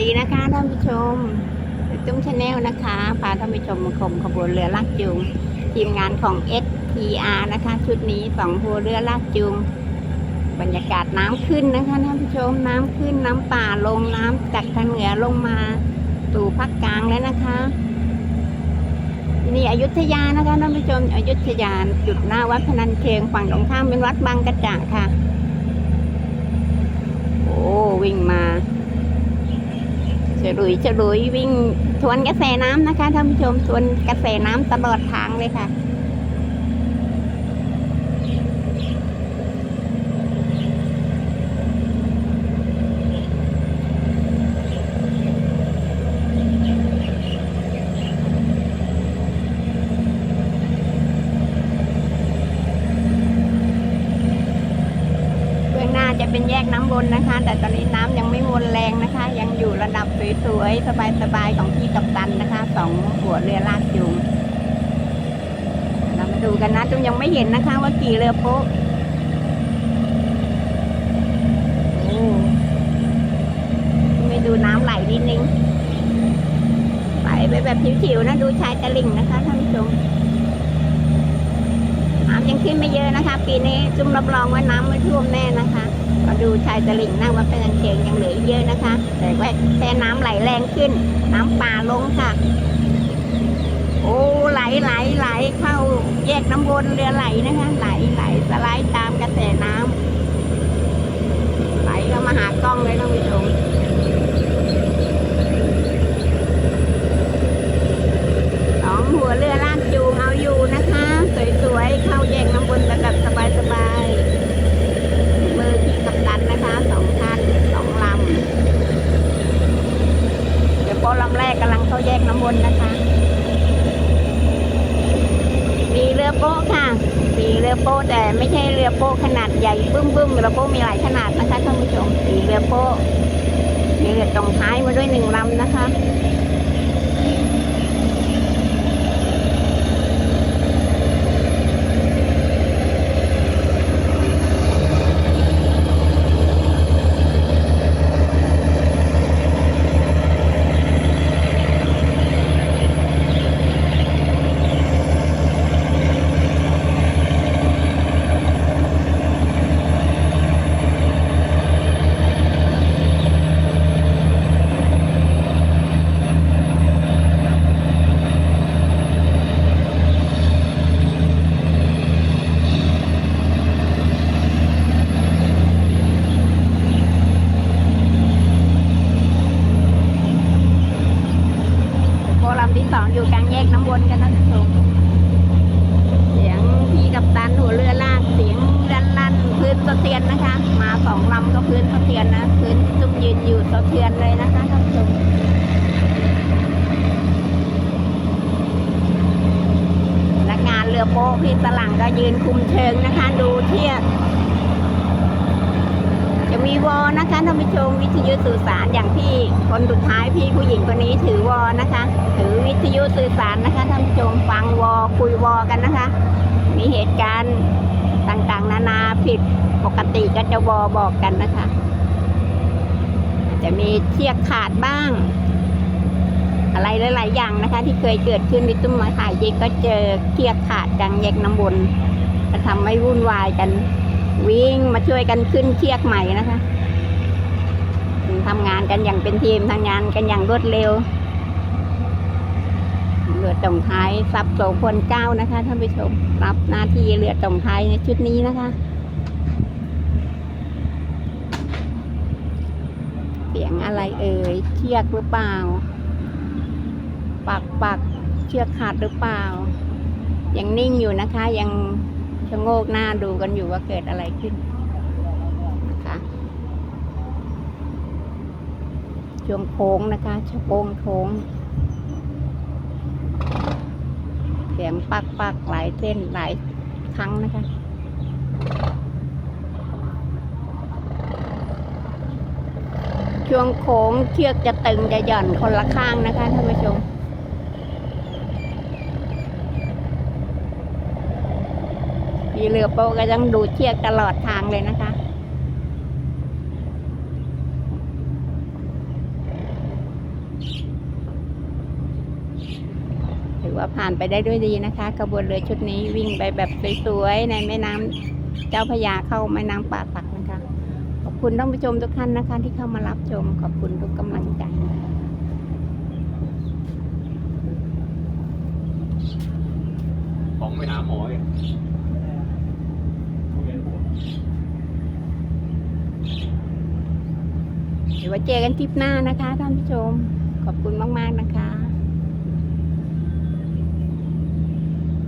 ดีนะคะท่านผู้ชมตุ้มชาแนลนะคะพาท่านผู้ชมมาชมขบวนเรือลากจูง ทีมงานของ SPR นะคะ ชุดนี้สองหัวเรือลากจูง บรรยากาศน้ำขึ้นนะคะท่านผู้ชมน้ำขึ้นน้ำป่าลงน้ำจากทางเหนือลงมาสู่ภาคกลางแล้วนะคะนี่อยุธยานะคะท่านผู้ชมอยุธยาจุดหน้าวัดพนัญเชิงฝั่งตรงข้ามเป็นวัดบางกระจ่างค่ะ โอ้วิ่งมา ฉลุยฉลุยวิ่งทวนกระแสน้ำนะคะท่านผู้ชมทวนกระแสน้ำตลอดทางเลยค่ะเบื้องหน้าจะเป็นแยกน้ำวนนะคะ แต่ตอนนี้น้ำยัง นแรงนะคะ ยังอยู่ระดับสวยๆ สบายๆ ของพี่กัปตันนะคะสองหัวเรือลากจูงเรามาดูกันนะจุงยังไม่เห็นนะคะว่ากี่เรือโป๊ะโอ้ไม่ดูน้ำไหลนิดนึงไหลไปแบบผิวๆนะ ดูชายตะลิ่งนะคะท่านผู้ชม น้ำยังขึ้นไม่เยอะนะคะ ปีนี้จุ่มรับรองว่าน้ำไม่ท่วมแน่นะคะมาดูชายตลิ่งหน้าวัดพนัญเชิงยังเหลืออีกเยอะนะคะ แต่ว่าแต่น้ำไหลแรงขึ้น น้ำป่าลงค่ะ โอ้ไหลไหลไหลเข้าแยกน้ำวนเรือไหลนะคะ ไหลไหลสไลด์ตามกระแสน้ำไหลเข้ามาหากล้องเลยท่านผู้ชมสองหัวเรือลากจูงเอาอยู่นะคะ สวยๆ เข้าแยกน้ำวนกันแบบสบายๆ มือที่กัปตันนะคะสองคันสองลำ เดี๋ยวโป๊ะลำแรกกำลังเข้า แยกน้ำวนนะคะ มีเรือโป๊ะค่ะ มีเรือโป๊ะแต่ไม่ใช่เรือโป๊ะขนาดใหญ่บึ้มบึ้มๆเรือโป๊ะมีหลายขนาดนะคะท่านผู้ชมมีเรือโป๊ะมีเรือตรงท้ายมาด้วยหนึ่งลำนะคะ สองอยู่กลางแยกน้ำวนกันนะท่านผู้ชมเสียงพี่กับตันหัวเรือลากเสียงดันลั่นพื้นสะเทือนนะคะ มาสองลำก็พื้นสะเทือนนะพื้นจุ่มยืนอยู่สะเทือนเลยนะคะท่านผู้ชมนักงานเรือโป๊พี่ตลังก็ยืนคุมเชิงนะคะ ดูเทียบจะมีวอนะคะท่านผู้ชม ยุสื่อสารอย่างพี่คนสุดท้ายพี่ผู้หญิงคนนี้ถือวอนะคะ ถือวิทยุสื่อสารนะคะท่านผู้ชมฟังวอคุยวอกันนะคะ มีเหตุการณ์ต่างๆ นานาผิดปกติก็จะวอบอกกันนะคะ จะมีเชือกขาดบ้าง อะไรหลายๆอย่างนะคะ ที่เคยเกิดขึ้นที่ตุ้มมาถ่ายยิงก็เจอเชือกขาดกลางแยกน้ำบนก็ทำให้วุ่นวายกัน วิ่งมาช่วยกันขึ้นเชือกใหม่นะคะ ทำงานกันอย่างเป็นทีมทำงานกันอย่างรวดเร็วเรือตรงท้ายซับโสพลเก้านะคะท่านผู้ชมรับหน้าที่เรือตรงท้ายในชุดนี้นะคะ เสียงอะไรเอ่ยเชือกหรือเปล่า ปักปักเชือกขาดหรือเปล่า ยังนิ่งอยู่นะคะ ยังชะโงกหน้าดูกันอยู่ว่าเกิดอะไรขึ้นนะคะ ช่วงโค้งนะคะช่วงโค้งโค้งเสียงปักปักหลายเส้นหลายครั้งนะคะช่วงโค้งเชือกจะตึงจะหย่อนคนละข้างนะคะท่านผู้ชมมีเรือโป๊ะก็ต้องดูเชือกตลอดทางเลยนะคะ อว่าผ่านไปได้ด้วยดีนะคะกระบวนเรือชุดนี้วิ่งไปแบบสวยๆในแม่น้ำเจ้าพระยาเข้าแม่น้ำป่าสักนะคะ ขอบคุณท่านผู้ชมทุกท่านนะคะ ที่เข้ามารับชมขอบคุณทุกกำลังใจของไปหาหมออีกเดี๋ยวไว้เจอกันทริปหน้านะคะท่านผู้ชม ขอบคุณมากๆนะคะ